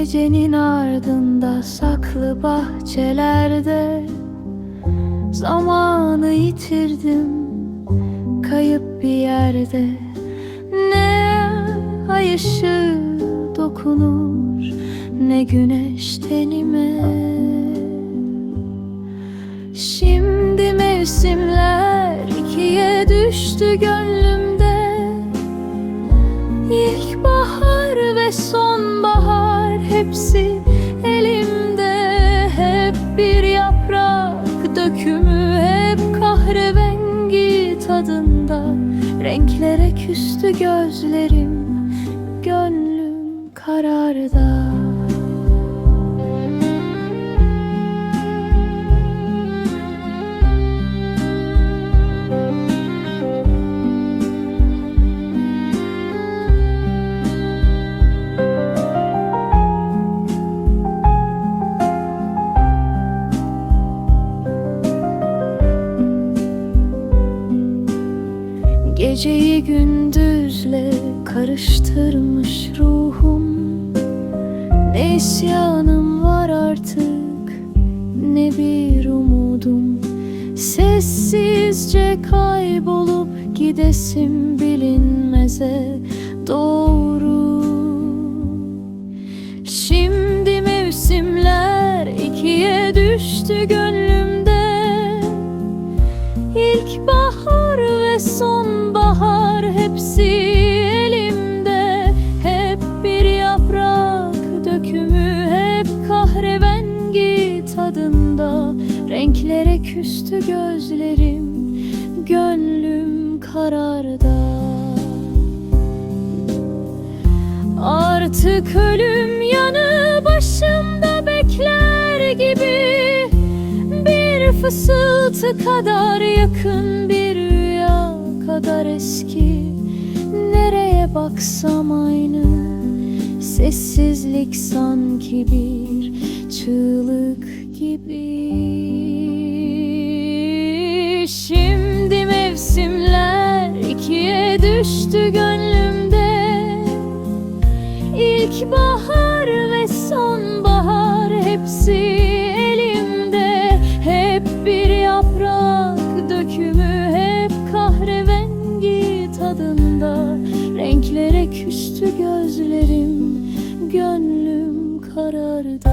Gecenin ardında saklı bahçelerde Zamanı yitirdim kayıp bir yerde. Ne ay ışığı dokunur ne güneş tenime. Şimdi mevsimler ikiye düştü gönlümde hepsi elimde. Hep bir yaprak dökümü hep kahrerengi tadında. Renklere küstü gözlerim gönlüm kararda Geceyi gündüzle karıştırmış ruhum. Ne isyanım var artık ne bir umudum. Sessizce kaybolup gidesim bilinmeze doğru. Şimdi mevsimler ikiye düştü gönlümde sonbahar hepsi elimde. Hep bir yaprak dökümü hep kahrerengi tadında. Renklere küstü gözlerim gönlüm kararda. Artık ölüm yanı başımda bekler gibi. Bir fısıltı kadar yakın bir kadar eski. Nereye baksam aynı. Sessizlik sanki bir çığlık gibi. Şimdi mevsimler ikiye düştü gönlümde. İlkbahar gözlerim Gönlüm karardı.